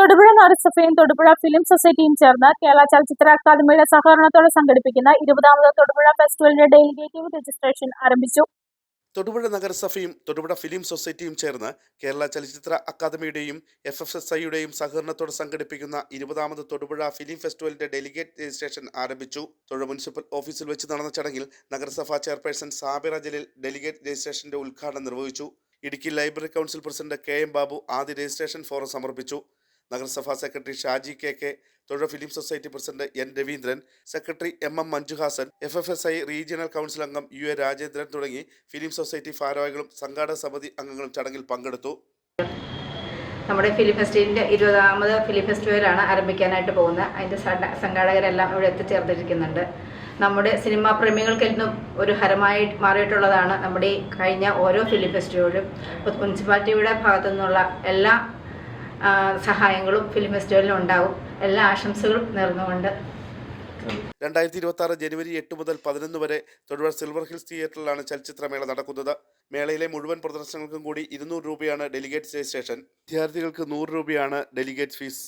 തൊടുപുഴ നഗരസഭയും തൊടുപുഴ ഫിലിം സൊസൈറ്റിയും ചേർന്ന് കേരള ചലച്ചിത്ര അക്കാദമിയുടെ സഹകരണത്തോടെ സംഘടിപ്പിക്കുന്ന ഇരുപതാമത് തൊടുപുഴ ഫെസ്റ്റിവലിന്റെ ഡെലിഗേറ്റീവ് രജിസ്ട്രേഷൻ ആരംഭിച്ചു. തൊടുപുഴ നഗരസഭയും തൊടുപുഴ ഫിലിം സൊസൈറ്റിയും ചേർന്ന് കേരള ചലച്ചിത്ര അക്കാദമിയുടെയും എഫ് എഫ് എസ് ഐയുടെയും സഹകരണത്തോടെ സംഘടിപ്പിക്കുന്ന ഇരുപതാമത് തൊടുപുഴ ഫിലിം ഫെസ്റ്റിവലിന്റെ ഡെലിഗേറ്റ് രജിസ്ട്രേഷൻ ആരംഭിച്ചു. തൊഴിൽ മുനിസിപ്പൽ ഓഫീസിൽ വെച്ച് നടന്ന ചടങ്ങിൽ നഗരസഭാ ചെയർപേഴ്സൺ സാബിറ ജലീൽ ഡെലിഗേറ്റ് രജിസ്ട്രേഷന്റെ ഉദ്ഘാടനം നിർവഹിച്ചു. Idukki library council president K M Babu ആദ്യ രജിസ്ട്രേഷൻ ഫോറം സമർപ്പിച്ചു. നഗരസഭാ സെക്രട്ടറി ഷാജി കെ കെ തൊഴിൽ film society president N Raveendran secretary M M Manjuhasan F F S I regional council അംഗം യു എ രാജേന്ദ്രൻ തുടങ്ങി film society ഭാരവാഹികളും സംഘാടക സമിതി അംഗങ്ങളും ചടങ്ങിൽ പങ്കെടുത്തു. നമ്മുടെ ഫിലിം ഫെസ്റ്റിവലിന്റെ ഇരുപതാമത് ഫിലിം ഫെസ്റ്റിവലാണ് ആരംഭിക്കാനായിട്ട് പോകുന്നത്. അതിന്റെ സംഘാടകരെല്ലാം ഇവിടെ എത്തിച്ചേർന്നിരിക്കുന്നുണ്ട് നമ്മുടെ സിനിമാ പ്രേമികൾക്കെന്നും ഒരു ഹരമായി മാറിയിട്ടുള്ളതാണ് നമ്മുടെ കഴിഞ്ഞ ഓരോ ഫിലിം ഫെസ്റ്റിവലും. മുനിസിപ്പാലിറ്റിയുടെ ഭാഗത്തു നിന്നുള്ള എല്ലാ സഹായങ്ങളും ഫിലിം ഫെസ്റ്റിവലിനും ഉണ്ടാവും. എല്ലാ ആശംസകളും നേർന്നുകൊണ്ട്. രണ്ടായിരത്തി ഇരുപത്തി ആറ് ജനുവരി എട്ട് മുതൽ പതിനൊന്ന് വരെ തൊടുപുഴ സിൽവർ ഹിൽസ് തിയേറ്ററിലാണ് ചലച്ചിത്രമേള നടക്കുന്നത്. മേളയിലെ മുഴുവൻ പ്രദർശനങ്ങൾക്കും കൂടി ഇരുന്നൂറ് രൂപയാണ് ഡെലിഗേറ്റ് രജിസ്ട്രേഷൻ വിദ്യാർത്ഥികൾക്ക് നൂറ് രൂപയാണ് ഡെലിഗേറ്റ് ഫീസ്